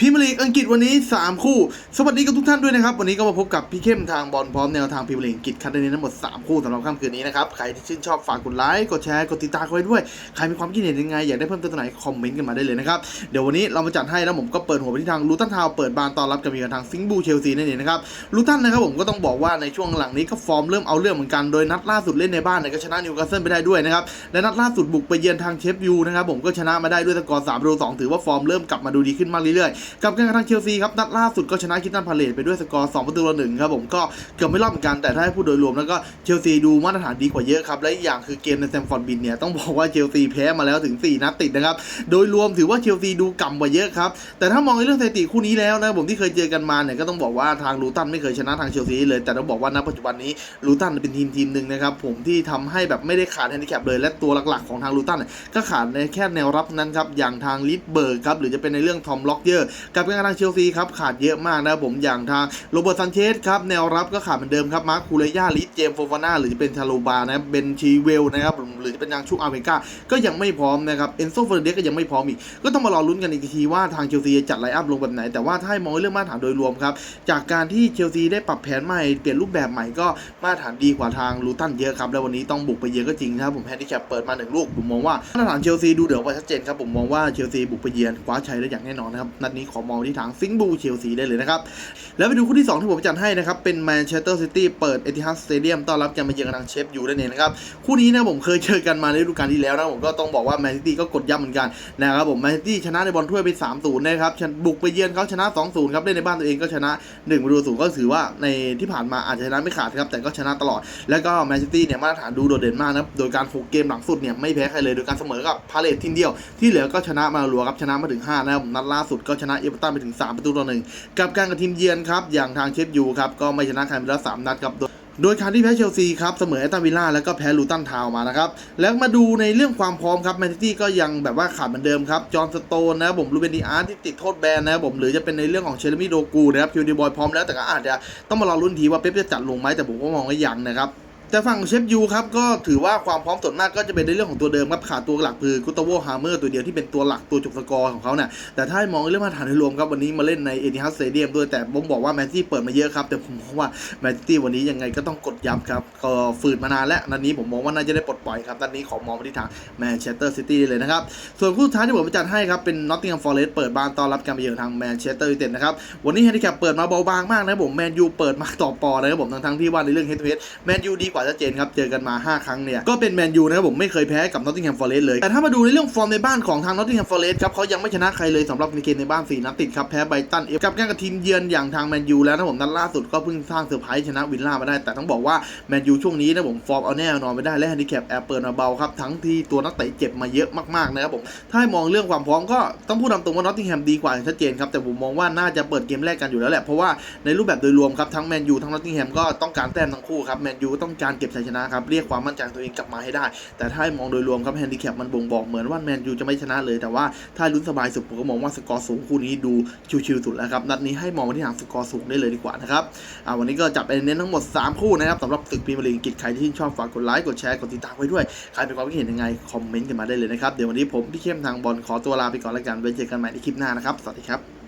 พรีเมียร์ลีกอังกฤษวันนี้ 3 คู่ สวัสดีกับทุกท่านด้วยนะครับ วันนี้ก็มาพบกับพี่เข้มทางบอลพร้อมแนวทางพรีเมียร์ลีกอังกฤษคัดเลือกทั้งหมด 3 คู่สำหรับค่ำคืนนี้นะครับ ใครที่ชื่นชอบฝากกดไลค์ กดแชร์ กดติดตามไว้ด้วย ใครมีความคิดเห็นยังไง อยากได้เพิ่มเติมตัวไหนคอมเมนต์กันมาได้เลยนะครับ เดี๋ยววันนี้เรามาจัดให้นะผมก็เปิดหัวไปที่ทางลูตันทาวเปิดบานต้อนรับกับมีกันทางซิงบูเชลซีนั่นเองนะครับลูตันนะครับผมก็ต้องบอกว่าในช่วงหลังนี้ก็ฟอร์มเริ่มเอาเรื่องเหมือนกันโดยนัดล่าสุดเล่นในบ้านเนี่ยก็ชนะนิวคาสเซิลไปได้ด้วยนะครับและนัดล่าสุดบุกไปเยือนทางเชฟยูนะครับผมก็ชนะมาได้ด้วยสกอร์3ประตู2ถือว่าฟอร์มเริ่มกลับมาดูดีขึ้นมากเรื่อยๆกับการกระทางเชลซีครับนัดล่าสุดก็ชนะคิตันพาเลตไปด้วยสกอร์2ประตูต่อหนึ่งครับผมก็เกือบไม่รอดเหมือนกันแต่ถ้าให้พูดโดยรวมแล้วก็เชลซีดูมาตรฐานดีกว่าเยอะครับและอีกอย่างคือเกมในแซมฟอร์ดบินเนี่ยต้องบอกว่าเชลซีแพ้มาแล้วถึง 4 นัดติดนะครับโดยรวมถือว่าเชลซีดูกำกว่าเยอะครับแต่ถ้ามองในเรื่องสถิติคู่นี้แล้วนะผมที่เคยเจอกันมาเนี่ยก็ต้องบอกว่าทางลูตันไม่เคยชนะทางเชลซีเลย แต่ต้องบอกว่าณปัจจุบันนี้ลูตันเป็นทีมทีมหนึ่งนะครับผมที่ทำให้แบบไม่ได้ขาดแฮนดิแคปเลย และตัวหลักๆของทางลูตันก็ขาดในแค่แนวรับนั้นครับอย่างทางลิดเบิร์กครับหรือจะเป็นในเรื่องทอมล็อกเยอร์กับการทางเชลซีครับขาดเยอะมากนะผมอย่างทางโรเบิร์ตซันเชสครับแนวรับก็ขาดเหมือนเดิมครับมาร์คคูเรย่าลิสเจมส์โฟฟาน่าหรือจะเป็นชาโลบานะเบนชีเวลนะครับหรือจะเป็นทางชุกอาเมกาก็ยังไม่พร้อมนะครับเอนโซเฟอร์เดสก็ยังไม่พร้อมอีก ก็ต้องมารอลุ้นกันอีกทีว่าทางเชลซีจะจัดไลน์อัพลงแบบไหน แต่ว่าถ้าให้มองเรื่องมาตรฐานโดยรวมครับจากการที่เชลซีได้ปรับแผนใหม่เปลี่ยนรูปแบบใหม่ก็มาตรฐานดีกว่าทางลูตันเยอะครับแล้ววันนี้ต้องบุกไปเยือนก็จริงนะครับผมแฮนดิแคปเปิดมาหนึ่งลูกผมมองว่ามาตรฐานเชลซีดูเดือดกว่าชัดเจนครับผมมองว่าเชลซีบุกไปเยือนคว้าชัยได้อย่างแน่นอนนะครับนัดนี้ขอมองที่ทางซิงบูเชลซีได้เลยนะครับ แล้วไปดูคู่ที่ 2 ที่ผมจัดให้นะครับ เป็นแมนเชสเตอร์ซิตี้เปิดเอติฮัดสเตเดียมต้อนรับการมาเยือนทางเชฟยูนั่นเองนะครับ คู่นี้นะผมเคยเจอกันมาในฤดูกาลที่แล้วนะผมก็ต้องบอกว่าแมนซิตี้ก็กดยับเหมือนกันนะครับผมแมนซิตี้ชนะในบอลถ้วยไป 3-0นะครับบุกไปเยือนเขาชนะ 2-0ครับเล่นในบ้านตัวเองก็ชนะ1ประตูศูนย์ก็ถือว่าในที่ผ่านมาอาจจะชนะไม่ขาดครับแต่ก็ชนะตลอด แล้วก็แมนซิตี้เนี่ยมาตรฐานดูโดดเด่นมากนะโดยการหกเกมหลังสุดเนี่ยไม่แพ้ใครเลยโดยการเสมอกับพาเลททีมเดียวที่เหลือก็ชนะมาลัวครับชนะมาถึง5นะครับนัดล่าสุดก็ชนะเอเวอร์ตันไปถึง 3 ประตูต่อหนึ่งกับการกับทีมเยือนครับ อย่างทางเชฟยูครับ ก็ไม่ชนะใครไปแล้ว 3 นัดครับโดยโดยการที่แพ้เชลซีครับเสมอแอตตันวิลล่าแล้วก็แพ้ลูตันทาวมานะครับ แล้วมาดูในเรื่องความพร้อมครับแมนซิตี้ก็ยังแบบว่าขาดเหมือนเดิมครับ จอห์นสโตนนะผมลูเบนดีอาร์ที่ติดโทษแบนนะครับผมหรือจะเป็นในเรื่องของเชลมี่โดกูนะครับคิวดีบอยพร้อมแล้วแต่ก็อาจจะต้องมารอรุ่นทีว่าเป๊ปจะจัดลงไหมแต่ผมก็มองว่ายังนะครับ แต่ฝั่งเชฟยูครับก็ถือว่าความพร้อมส่วนมากก็จะเป็นในเรื่องของตัวเดิมครับขาดตัวหลักคือกุตโวฮาร์เมอร์ตัวเดียวที่เป็นตัวหลักตัวจบสกอร์ของเขาเนี่ยแต่ถ้าให้มองเรื่องมาตรฐานโดยรวมครับวันนี้มาเล่นในเอติฮัสเตเดียมด้วยแต่ผมบอกว่าแมนซี่เปิดมาเยอะครับ แต่ผมมองว่าแมนซี่วันนี้ยังไงก็ต้องกดยับครับก็ฝืนมานานแล้วนัดนี้ผมมองว่าน่าจะได้ปลดปล่อยครับนัดนี้ขอมองไปที่ทางแมนเชสเตอร์ซิตี้เลยนะครับส่วนคู่ท้ายที่ผมจัดให้ครับเป็นนอตติงแฮมฟอร์เรสต์เปิดบ้านต้อนรับการไปเยือนทางแมนเชสเตอร์ยูไนเต็ดนะครับวันนี้แฮนดิแคปเปิดมาเบาบางมากนะผมแมนยูเปิดมาต่อปอนะครับผมทั้งๆที่ว่าในเรื่องเฮดทูเฮดแมนยูดีกว่าชัดเจนครับ เจอกันมา 5 ครั้งเนี่ย ก็เป็นแมนยูนะครับผมไม่เคยแพ้กับนอตติงแฮมฟอร์เรสต์เลย แต่ถ้ามาดูในเรื่องฟอร์มในบ้านของทางนอตติงแฮมฟอร์เรสต์ครับเขายังไม่ชนะใครเลยสำหรับในเกมในบ้าน4นัดติดครับแพ้ไบรตันเอฟกับการกับทีมเยือนอย่างทางแมนยูแล้วนะผมนัดล่าสุดก็เพิ่งสร้างเซอร์ไพรส์ชนะวิลล่ามาได้ แต่ต้องบอกว่าแมนยูช่วงนี้นะผมฟอร์มเอาแน่นอนไม่ได้และแฮนดิแคปแอบเปิดมาเบาครับทั้งที่ตัวนักเตะเจ็บมาเยอะมากๆนะครับผมถ้าให้มองเรื่องความพร้อมก็ต้องพูดตามตรงว่านอตติงแฮมดีกว่าชัดเจนครับแต่ผมมองว่าน่าจะเปิดเกมแรกกันอยู่แล้วแหละเพราะว่าในรูปแบบโดยรวมครับทั้งแมนยูทั้งนอตติงแฮมก็ต้องการแต้มทั้งคู่ครับแมนยูต้องการการเก็บชัยชนะครับ เรียกความมั่นใจตัวเองกลับมาให้ได้ แต่ถ้ามองโดยรวมครับแฮนดิแคปมันบ่งบอกเหมือนว่าแมนยูจะไม่ชนะเลยแต่ว่าถ้าลุ้นสบายสุดผมก็มองว่าสกอร์สูงคู่นี้ดูชิวๆสุดแล้วครับนัดนี้ให้มองไปที่ทางสกอร์สูงได้เลยดีกว่านะครับอ่าวันนี้ก็จับไปเน้นทั้งหมด 3 คู่นะครับสำหรับศึกพรีเมียร์ลีกอังกฤษใครที่ชื่นชอบฝากกดไลค์กดแชร์กดติดตามไว้ด้วยใครมีความคิดเห็นยังไงคอมเมนต์กันมาได้เลยนะครับเดี๋ยววันนี้ผมพี่เข้มทางบอลขอตัวลาไปก่อนแล้วกันไว้เจอกันใหม่ในคลิปหน้านะครับสวัสดีครับ